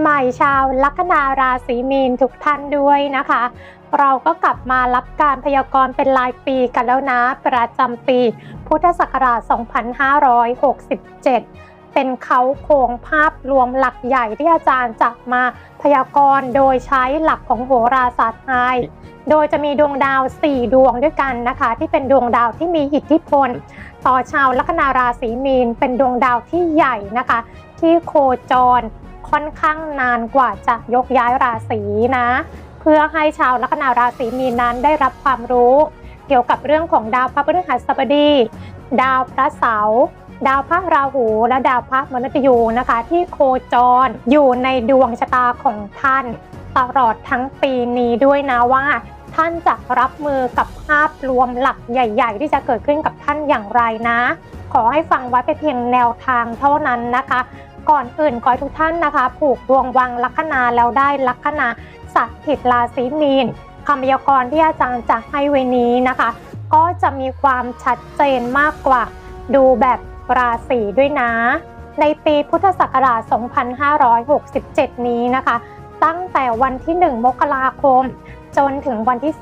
ใหม่ชาวลัคนาราศีมีนทุกท่านด้วยนะคะ เราก็กลับมารับการพยากรณ์เป็นรายปีกันแล้วนะ ประจำปี พุทธศักราช 2567 เป็นเขาโครงภาพรวมหลักใหญ่ที่อาจารย์จะมาพยากรณ์โดยใช้หลักของโหราศาสตร์ไทย โดยจะมีดวงดาว 4 ดวงด้วยกันนะคะ ที่เป็นดวงดาวที่มีอิทธิพล ต่อชาวลัคนาราศีมีนเป็นดวงดาวที่ใหญ่นะคะ ที่โคจร ค่อนข้างนานกว่าจะยกย้ายราศีนะ เพื่อให้ชาวลัคนาราศีมีนนั้นได้รับความรู้ เกี่ยวกับเรื่องของดาวพระพฤหัสบดี ดาวพระเสาร์ดาวพระราหูและดาวพระมฤตยูนะคะ ที่โคจรอยู่ในดวงชะตาของท่าน ตลอดทั้งปีนี้ด้วยนะว่า ท่านจะรับมือกับภาพรวมหลักใหญ่ ๆ ที่จะเกิดขึ้นกับท่านอย่างไรนะ ขอให้ฟังไว้เป็นเพียงแนวทางเท่านั้นนะคะ ก่อนอื่นขอให้ทุกท่านนะคะ ผูกดวงวังลัคนาแล้วได้ลัคนาสัตว์ผิดราศีมีนคำพยากรณ์ที่อาจารย์จะให้ไว้นี้นะคะ ก็จะมีความชัดเจนมากกว่า ดูแบบราศีด้วยนะ ในปีพุทธศักราช 2567 นี้นะคะ ตั้งแต่วันที่ 1 มกราคม จนถึงวันที่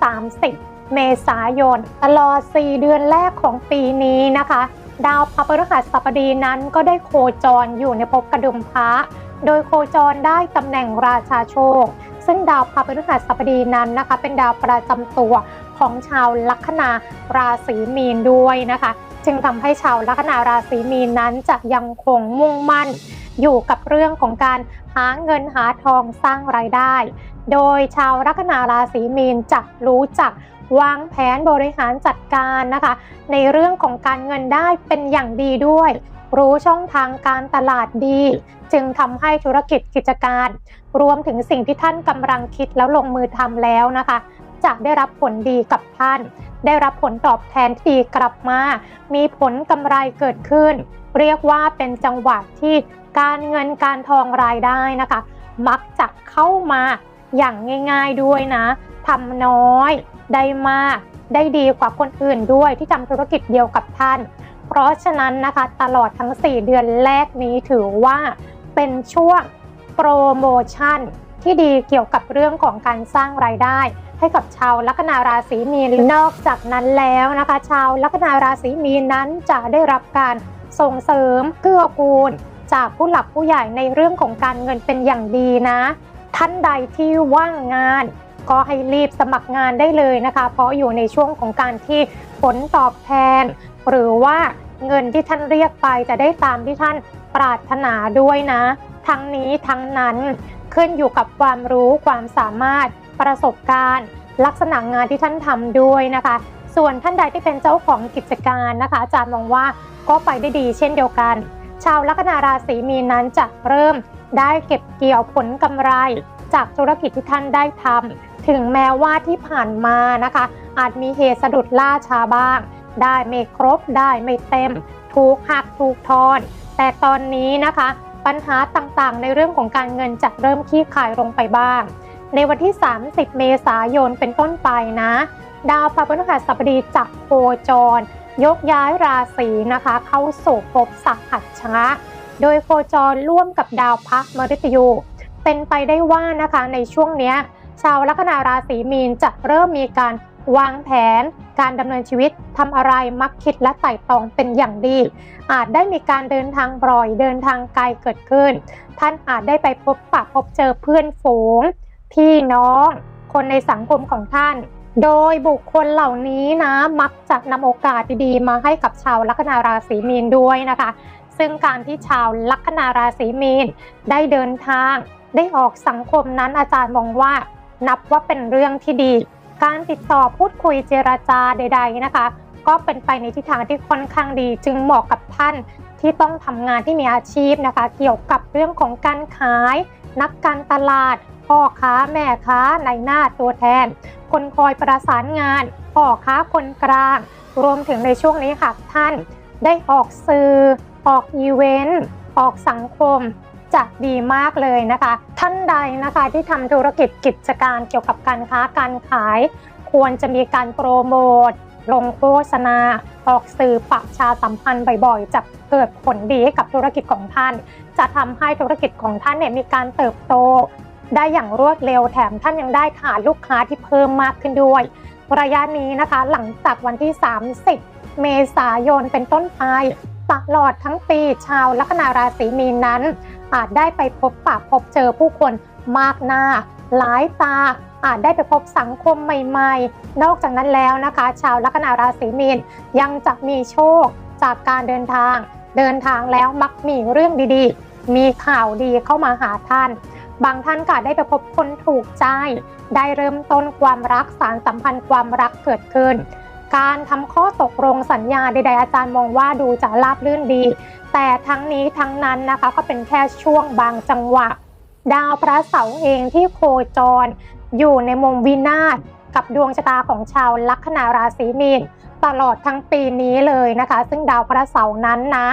30 เมษายน ตลอด 4 เดือนแรกของปีนี้นะคะ ดาวพระพฤหัสบดีนั้นก็ได้โคจรอยู่ในภพกระดุมพระ โดยโคจรได้ตำแหน่งราชาโชค ซึ่งดาวพระพฤหัสบดีนั้นนะคะ เป็นดาวประจำตัวของชาวลัคนาราศีมีนด้วยนะคะ จึงทำให้ชาวลัคนาราศีมีนนั้นจะยังคงมุ่งมั่นอยู่กับเรื่องของการหาเงินหาทองสร้างรายได้ โดยชาวลัคนาราศีมีนจะรู้จัก วางแผนบริหารจัดการนะคะ ในเรื่องของการเงินได้เป็นอย่างดีด้วย รู้ช่องทางการตลาดดี จึงทำให้ธุรกิจกิจการ รวมถึงสิ่งที่ท่านกำลังคิดแล้วลงมือทำแล้วนะคะ จะได้รับผลดีกับท่าน ได้รับผลตอบแทนที่ดีกลับมา มีผลกำไรเกิดขึ้น เรียกว่าเป็นจังหวะที่การเงินการทองรายได้นะคะ มักจะเข้ามาอย่างง่าย ๆด้วยนะทำน้อย ได้มาก ได้ดีกว่าคนอื่นด้วยที่ทำธุรกิจเดียวกับท่าน เพราะฉะนั้นนะคะตลอดทั้ง 4 เดือนแรกนี้ถือว่าเป็นช่วงโปรโมชั่นที่ดีเกี่ยวกับเรื่องของการสร้างรายได้ ให้กับชาวลัคนาราศีมีนนอกจากนั้นแล้วนะคะ ชาวลัคนาราศีมีนนั้นจะได้รับการส่งเสริมเกื้อกูล จากผู้หลักผู้ใหญ่ในเรื่องของการเงินเป็นอย่างดีนะ ท่านใดที่ว่างงาน ก็ให้รีบสมัครงานได้เลยนะคะ เพราะอยู่ในช่วงของการที่ผลตอบแทน หรือว่าเงินที่ท่านเรียกไปจะได้ตามที่ท่านปรารถนาด้วยนะ ทั้งนี้ทั้งนั้นขึ้นอยู่กับความรู้ความสามารถประสบการณ์ ลักษณะงานที่ท่านทำด้วยนะคะ ส่วนท่านใดที่เป็นเจ้าของกิจการนะคะอาจารย์มองว่าก็ไปได้ดีเช่นเดียวกัน ชาวลัคนาราศีมีนนั้นจะเริ่มได้เก็บเกี่ยวผลกำไร จากธุรกิจที่ท่านได้ทำ ถึงแม้ว่าที่ผ่านมานะคะ อาจมีเหตุสะดุดล่าช้าบ้าง ได้ไม่ครบได้ไม่เต็ม ถูกหักถูกทอน แต่ตอนนี้นะคะ ปัญหาต่างๆ ในเรื่องของการเงินจะเริ่มคลี่คลายลงไปบ้าง ในวันที่ 30 เมษายนเป็นต้นไปนะ ดาวพระพฤหัสบดีจะโคจร ยกย้ายราศีนะคะ เข้าสู่ภพสัหัชชะโดยโคจรร่วมกับดาวพระมฤตยูเป็นไปได้ว่านะคะในช่วงเนี้ย ชาวลัคนาราศีมีนจะเริ่มมีการวางแผน การดำเนินชีวิตทำอะไรมักคิดและไต่ตองเป็นอย่างดี อาจได้มีการเดินทางบ่อยเดินทางไกลเกิดขึ้น ท่านอาจได้ไปพบปะพบเจอเพื่อนฝูง พี่น้อง คนในสังคมของท่าน โดยบุคคลเหล่านี้นะมักจะนำโอกาสดีๆ มาให้กับชาวลัคนาราศีมีนด้วยนะคะ ซึ่งการที่ชาวลัคนาราศีมีนได้เดินทางได้ออกสังคมนั้นอาจารย์มองว่า นับว่าเป็นเรื่องที่ดี การติดต่อพูดคุยเจราจาใด ๆนะคะ ก็เป็นไปในทิศทางที่ค่อนข้างดี จึงเหมาะกับท่านที่ต้องทำงานที่มีอาชีพนะคะ เกี่ยวกับเรื่องของการขาย นักการตลาด พ่อค้าแม่ค้าในหน้าตัวแทน คนคอยประสานงาน พ่อค้าคนกลาง รวมถึงในช่วงนี้ค่ะท่านได้ออกสื่อ ออกอีเวนต์ ออกสังคม จะดีมากเลยนะคะ ท่านใดนะคะที่ทำธุรกิจกิจการเกี่ยวกับการค้าการขาย ควรจะมีการโปรโมทลงโฆษณา ออกสื่อประชาสัมพันธ์บ่อยๆ จะเกิดผลดีให้กับธุรกิจของท่าน จะทำให้ธุรกิจของท่านเนี่ยมีการเติบโต ได้อย่างรวดเร็วแถมท่านยังได้ฐานลูกค้าที่เพิ่มมากขึ้นด้วย ระยะนี้นะคะ หลังจากวันที่ 30 เมษายนเป็นต้นไปตลอดทั้งปีชาวลัคนาราศีมีนนั้น อาจได้ไปพบปะพบเจอผู้คนมากหน้า หลายตา อาจได้ไปพบสังคมใหม่ๆ นอกจากนั้นแล้วนะคะ ชาวลัคนาราศีมีนยังจะมีโชคจากการเดินทาง เดินทางแล้วมักมีเรื่องดีๆ มีข่าวดีเข้ามาหาท่าน บางท่านก็ได้ไปพบคนถูกใจ ได้เริ่มต้นความรักสารสัมพันธ์ความรักเกิดขึ้น การทำข้อตกลงสัญญาใดๆอาจารย์มองว่าดูจะราบรื่นดี แต่ทั้งนี้ทั้งนั้นนะคะก็เป็นแค่ช่วงบางจังหวะ ดาวพระเสาร์เองที่โคจร อยู่ในมุมวินาศกับดวงชะตาของชาวลัคนาราศีมีนตลอดทั้งปีนี้เลยนะคะ ซึ่งดาวพระเสาร์นั้นนะ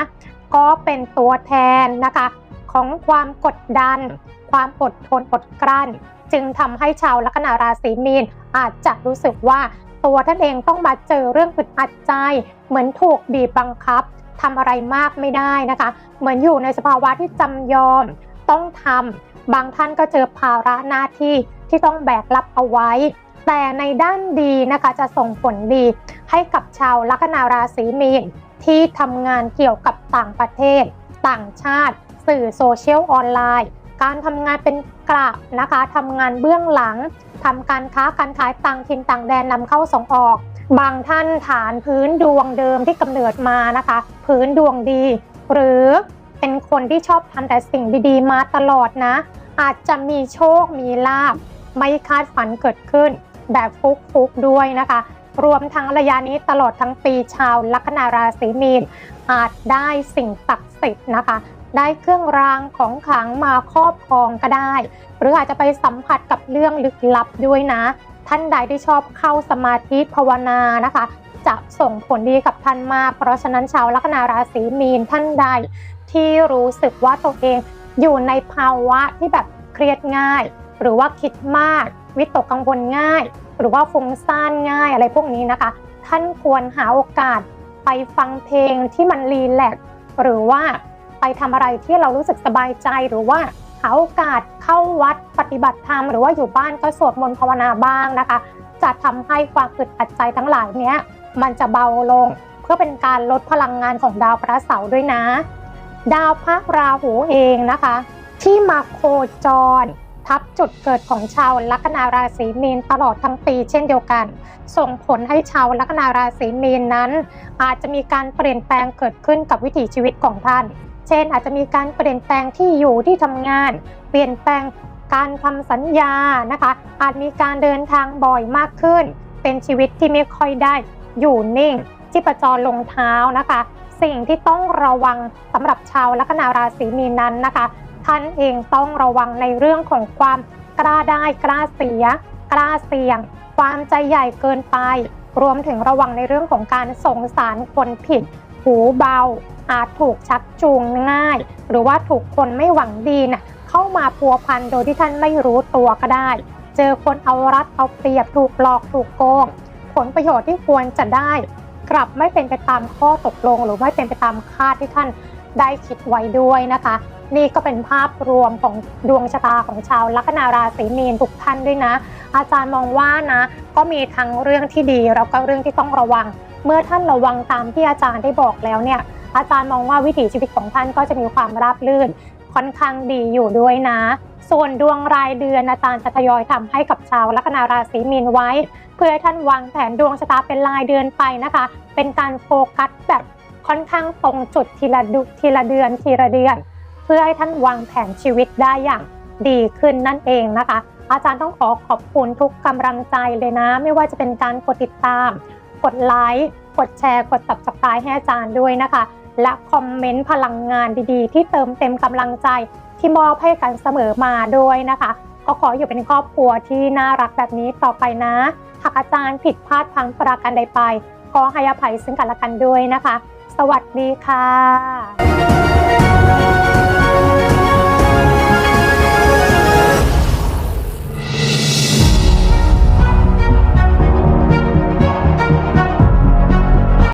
ก็เป็นตัวแทนนะคะของความกดดัน ความอดทนอดกลั้น จึงทำให้ชาวลัคนาราศีมีนอาจจะรู้สึกว่า ตัวท่านเองต้องมาเจอเรื่องอึดอัดใจ เหมือนถูกบีบบังคับทำอะไรมากไม่ได้นะคะ เหมือนอยู่ในสภาวะที่จำยอมต้องทำบางท่านก็เจอภาระหน้าที่ที่ต้องแบกรับเอาไว้ แต่ในด้านดีนะคะจะส่งผลดีให้กับชาวลัคนาราศีมีนที่ทำงานเกี่ยวกับต่างประเทศ ต่างชาติ สื่อโซเชียลออนไลน์ การทำงานเป็นกระนะคะทำงานเบื้องหลังทำการค้าการขายต่างถิ่นต่างแดนนำเข้าส่งออก บางท่านฐานพื้นดวงเดิมที่กำเนิดมานะคะ พื้นดวงดี หรือเป็นคนที่ชอบทำแต่สิ่งดีๆ มาตลอดนะ อาจจะมีโชคมีลาบไม่คาดฝันเกิดขึ้น แบบฟุกๆด้วยนะคะรวมทั้งระยะนี้ตลอดทั้งปีชาวลัคนาราศีมีนอาจได้สิ่งศักดิ์สิทธิ์นะคะ ได้เครื่องรางของขลังมาครอบครองก็ได้ หรืออาจจะไปสัมผัสกับเรื่องลึกลับด้วยนะ ท่านใดที่ชอบเข้าสมาธิภาวนานะคะ จะส่งผลดีกับท่านมาก เพราะฉะนั้นชาวลัคนาราศีมีนท่านใดที่รู้สึกว่าตัวเองอยู่ในภาวะที่แบบเครียดง่าย หรือว่าคิดมาก วิตกกังวลง่าย หรือว่าฟุ้งซ่านง่ายอะไรพวกนี้นะคะ ท่านควรหาโอกาสไปฟังเพลงที่มันรีแลกซ์หรือว่า ไปทำอะไรที่เรารู้สึกสบายใจหรือว่าหาโอกาสเข้าวัดปฏิบัติธรรมหรือว่าอยู่บ้านก็สวดมนต์ภาวนาบ้างนะคะ จะทำให้ความอึดอัดใจทั้งหลายเนี้ยมันจะเบาลง เพื่อเป็นการลดพลังงานของดาวพระเสาร์ด้วยนะ ดาวพระราหูเองนะคะ ที่มาโคจรทับจุดเกิดของชาวลัคนาราศีมีนตลอดทั้งปีเช่นเดียวกัน ส่งผลให้ชาวลัคนาราศีมีนนั้น อาจจะมีการเปลี่ยนแปลงเกิดขึ้นกับวิถีชีวิตของท่าน เช่น อาจจะมีการเปลี่ยนแปลงที่อยู่ที่ทำงาน เปลี่ยนแปลงการทำสัญญานะคะ อาจมีการเดินทางบ่อยมากขึ้น เป็นชีวิตที่ไม่ค่อยได้อยู่นิ่งที่ประจรลงเท้านะคะ สิ่งที่ต้องระวังสำหรับชาวลัคนาราศีมีนนั้นนะคะ ท่านเองต้องระวังในเรื่องของความกล้าได้กล้าเสีย กล้าเสี่ยง ความใจใหญ่เกินไป รวมถึงระวังในเรื่องของการส่งสารคนผิด หูเบา อาจถูกชักจูงง่าย หรือว่าถูกคนไม่หวังดีน่ะเข้ามาพัวพันโดยที่ท่านไม่รู้ตัวก็ได้ เจอคนเอารัดเอาเปรียบถูกหลอกถูกโกง ผลประโยชน์ที่ควรจะได้ กลับไม่เป็นไปตามข้อตกลง หรือไม่เป็นไปตามคาดที่ท่านได้คิดไว้ด้วยนะคะ นี่ก็เป็นภาพรวมของดวงชะตาของชาวลัคนาราศีมีนทุกท่านด้วยนะ อาจารย์มองว่านะ ก็มีทั้งเรื่องที่ดีแล้วก็เรื่องที่ต้องระวัง เมื่อท่านระวังตามที่อาจารย์ได้บอกแล้วเนี่ย อาจารย์มองว่าวิถีชีวิตของท่านก็จะมีความราบรื่นค่อนข้างดีอยู่ด้วยนะ ส่วนดวงรายเดือนอาจารย์จะทยอยทำให้กับชาวลัคนาราศีมีนไว้ เพื่อท่านวางแผนดวงชะตาเป็นรายเดือนไปนะคะ เป็นการโฟกัสแบบค่อนข้างตรงจุดทีละดุทีละเดือนทีละเดือน เพื่อให้ท่านวางแผนชีวิตได้อย่างดีขึ้นนั่นเองนะคะ อาจารย์ต้องขอขอบคุณทุกกำลังใจเลยนะ ไม่ว่าจะเป็นการกดติดตาม กดไลค์กดแชร์ กด subscribe ให้อาจารย์ด้วยนะคะ และคอมเมนต์พลังงานดีๆ ที่เติมเต็มกำลังใจที่มอบให้กันเสมอมาด้วยนะคะ ก็ขออยู่เป็นครอบครัวที่น่ารักแบบนี้ต่อไปนะหากอาจารย์ผิดพลาดพังประการใดไป ขอให้อภัยซึ่งกันและกันด้วยนะคะ สวัสดีค่ะ